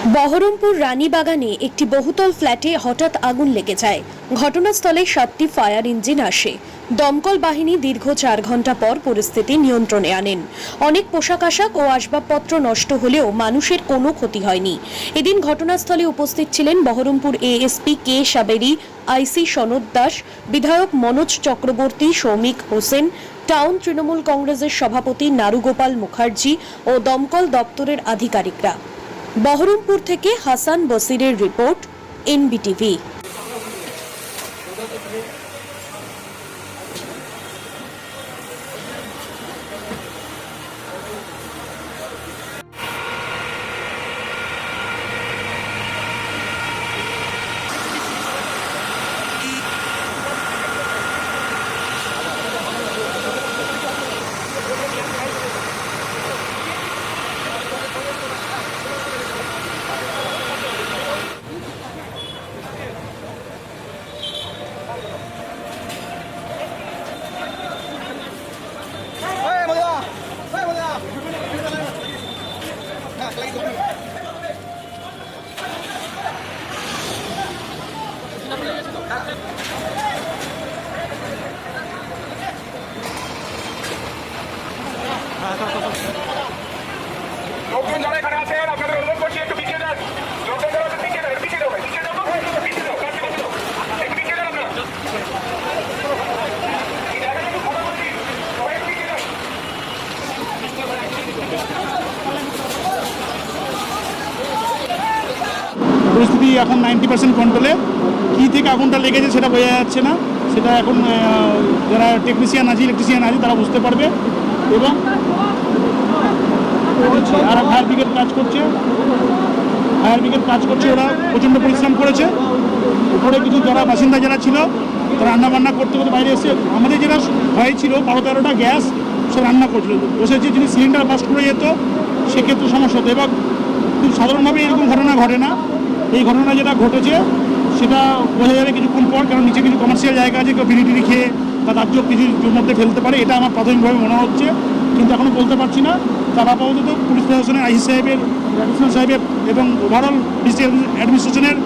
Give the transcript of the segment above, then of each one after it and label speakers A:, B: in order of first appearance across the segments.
A: বহরমপুর রানীবাগানে একটি বহুতল ফ্ল্যাটে হঠাৎ আগুন লেগে যায়। ঘটনাস্থলে সাতটি ফায়ার ইঞ্জিন আসে। দমকল বাহিনী দীর্ঘ চার ঘণ্টা পর পরিস্থিতি নিয়ন্ত্রণে আনেন। অনেক পোশাক আশাক ও আসবাবপত্র নষ্ট হলেও মানুষের কোনো ক্ষতি হয়নি। এদিন ঘটনাস্থলে উপস্থিত ছিলেন বহরমপুর এএসপি কে সাবেরি, আইসি সনদ দাস, বিধায়ক মনোজ চক্রবর্তী সৌমিক হোসেন, টাউন তৃণমূল কংগ্রেসের সভাপতি নারুগোপাল মুখার্জি ও দমকল দপ্তরের আধিকারিকরা। বহরমপুর থেকে হাসান বসিরের রিপোর্ট এনবিটিভি।
B: লোকজন যারা এখানে আছেন আপনাদের অনুরোধ করছি
C: পরিস্থিতি এখন নাইনটি পার্সেন্ট কন্ট্রোলে কী থেকে আগুনটা লেগেছে সেটা বোঝা যাচ্ছে না। সেটা এখন যারা টেকনিশিয়ান আছে ইলেকট্রিশিয়ান আছে, তারা বুঝতে পারবে। এবং আর ফায়ার ব্রিগেড কাজ করছে। ফায়ার ব্রিগেড কাজ করছে, ওরা প্রচণ্ড পরিশ্রম করেছে। উপরে কিছু যারা বাসিন্দা যারা ছিল, তারা রান্না বান্না করতে করতে বাইরে এসে, আমাদের যেটা ভয় ছিল, বারো তেরোটা গ্যাস, সে রান্না করছিল। বসেছে যদি সিলিন্ডার বাস করে যেত সেক্ষেত্রে সমস্যা হতো। এবং খুব সাধারণভাবে এরকম ঘটনা ঘটে না। এই ঘটনা যেটা ঘটেছে, সেটা বোঝা যাবে কিছুক্ষণ পর, কারণ নিচে কিছু কমার্শিয়াল জায়গা আছে, কেউ বিড়ি খেয়ে বা দাহ্য কিছু জোর মধ্যে ফেলতে পারে, এটা আমার প্রাথমিকভাবে মনে হচ্ছে। কিন্তু এখনও বলতে পারছি না। তার আপাতত পুলিশ প্রশাসনের, আইসি সাহেবের অ্যাডিশনাল সাহেবের এবং ওভারঅল ডিস্ট্রিক্ট অ্যাডমিনিস্ট্রেশনের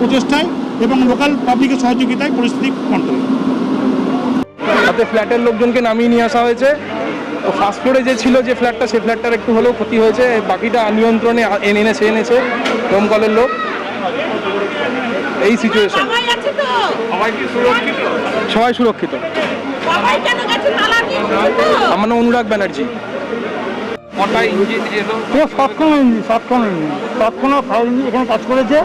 C: প্রচেষ্টায় এবং লোকাল পাবলিকের সহযোগিতায় পরিস্থিতি কন্ট্রোল
D: তাতে ফ্ল্যাটের লোকজনকে নামিয়ে নিয়ে আসা হয়েছে। ফার্স্ট ফ্লোরে যে ছিল যে ফ্ল্যাটটা সেই ফ্ল্যাটটার একটু হলেও ক্ষতি হয়েছে। বাকিটা নিয়ন্ত্রণে এনেছে এনেছে। দমকলের লোক। এই সিচুয়েশন
E: সবাই
D: সুরক্ষিত? আমার নাম অনুরাগ ব্যানার্জি। ইঞ্জিন
C: ইঞ্জিন সাতক্ষণ ইঞ্জিন। সাতক্ষণ ফায়ার ইঞ্জিন এখানে কাজ করেছে।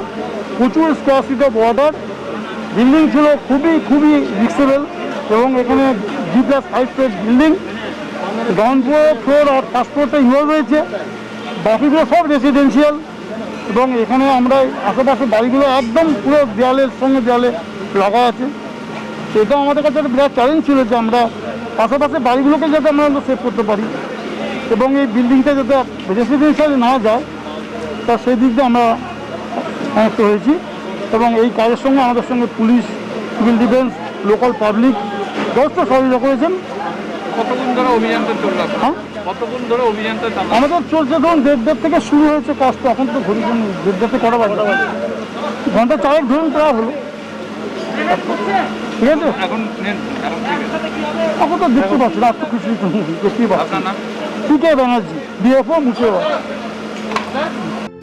C: প্রচুর square feet of water building ছিল খুবই খুবই রিক্সেবল এবং এখানে G plus five floor building ground floor floor আর ফার্স্ট ফ্লোরটা ইনভলভ রয়েছে বাকিগুলো সব রেসিডেন্সিয়াল এবং এখানে আমরা আশেপাশে বাড়িগুলো একদম পুরো দেয়ালের সঙ্গে দেয়ালে লাগা আছে। এটা আমাদের কাছে একটা বিরাট চ্যালেঞ্জ ছিল যে আমরা আশেপাশে বাড়িগুলোকে যাতে আমরা সেভ করতে পারি এবং এই বিল্ডিংটা যাতে রেসিডেন্সিয়ালে না যায় তা সেই দিক দিয়ে আমরা সমস্ত হয়েছি এবং এই কাজের সঙ্গে আমাদের সঙ্গে police civil defence local public যথেষ্ট সহযোগিতা করেছেন।
D: কতক্ষণ ধরে অভিযানটা চলল
C: হ্যাঁ?
D: কতক্ষণ ধরে অভিযানটা
C: আমাদের চলছে ধরুন দেড় থেকে শুরু হয়েছে কষ্ট এখন তো ঘুরি দেড় দেড় থেকে কটা বাজে? ঘণ্টা চারেক ধরুন প্রায় হলো। ঠিক আছে?
D: এখন এখন
C: তো দেখতে পাচ্ছি না আর তো নেই, দেখতেই পাচ্ছি। PK Banerjee DFO Murshidabad.